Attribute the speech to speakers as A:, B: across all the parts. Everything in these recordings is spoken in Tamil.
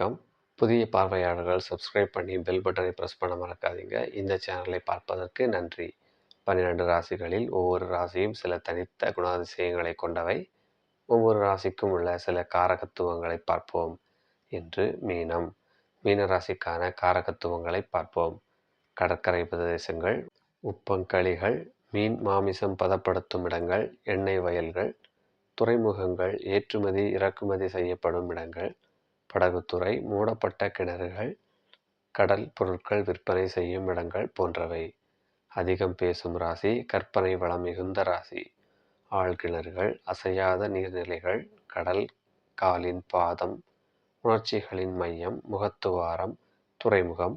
A: வணக்கம். புதிய பார்வையாளர்கள் சப்ஸ்கிரைப் பண்ணி பெல் பட்டனை ப்ரெஸ் பண்ண மறக்காதீங்க. இந்த சேனலை பார்ப்பதற்கு நன்றி. பன்னிரண்டு ராசிகளில் ஒவ்வொரு ராசியும் சில தனித்த குணாதிசயங்களை கொண்டவை. ஒவ்வொரு ராசிக்கும் உள்ள சில காரகத்துவங்களை பார்ப்போம் இன்று மீனம். மீன ராசிக்கான காரகத்துவங்களை பார்ப்போம். கடற்கரை பிரதேசங்கள் உப்பங்களிகள் மீன் மாமிசம் பதப்படுத்தும் இடங்கள் எண்ணெய் வயல்கள் துறைமுகங்கள் ஏற்றுமதி இறக்குமதி செய்யப்படும் இடங்கள் படகுத்துறை மூடப்பட்ட கிணறுகள் கடல் பொருட்கள் விற்பனை செய்யும் இடங்கள் போன்றவை. அதிகம் பேசும் ராசி கற்பனை வளம் மிகுந்த ராசி. ஆழ்கிணறுகள் அசையாத நீர்நிலைகள் கடல் காலின் பாதம் உணர்ச்சிகளின் மையம் முகத்துவாரம் துறைமுகம்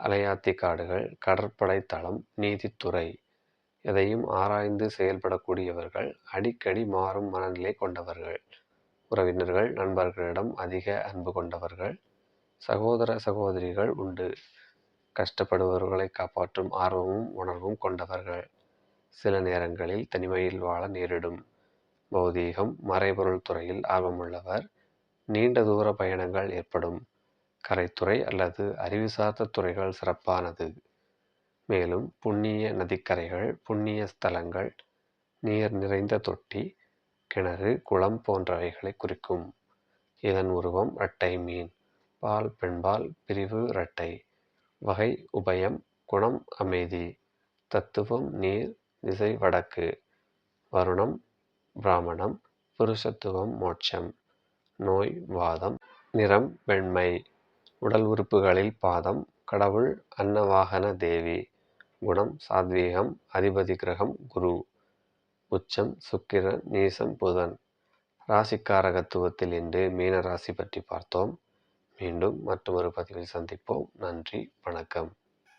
A: அலையாத்தி காடுகள் கடற்படை தளம் நீதித்துறை. எதையும் ஆராய்ந்து செயல்படக்கூடியவர்கள் அடிக்கடி மாறும் மனநிலை கொண்டவர்கள். உறவினர்கள் நண்பர்களிடம் அதிக அன்பு கொண்டவர்கள் சகோதர சகோதரிகள் உண்டு. கஷ்டப்படுபவர்களை காப்பாற்றும் ஆர்வமும் உணர்வும் கொண்டவர்கள். சில நேரங்களில் தனிமையில் வாழ நேரிடும். பௌதீகம் மறைபொருள் துறையில் ஆர்வமுள்ளவர். நீண்ட தூர பயணங்கள் ஏற்படும். கரைத்துறை அல்லது அறிவுசார்ந்த துறைகள் சிறப்பானது. மேலும் புண்ணிய நதிக்கரைகள் புண்ணிய ஸ்தலங்கள் நீர் நிறைந்த தொட்டி கிணறு குளம் போன்றவைகளை குறிக்கும். இதன் உருவம் இரட்டை மீன் பால் பெண்பால் பிரிவு இரட்டை. வகை உபயம் குணம் அமைதி. தத்துவம் நீர் திசை வடக்கு. வருணம் பிராமணம் புருஷத்துவம் மோட்சம். நோய் வாதம் நிறம் வெண்மை. உடல் உறுப்புகளில் பாதம் கடவுள் அன்னவாகன தேவி. குணம் சாத்வீகம் அதிபதி கிரகம் குரு. உச்சம் சுக்கிரன் நீசம் புதன். ராசிக்காரகத்துவத்தில் இன்று மீன ராசி பற்றி பார்த்தோம். மீண்டும் மற்றொரு பதிவில் சந்திப்போம். நன்றி வணக்கம்.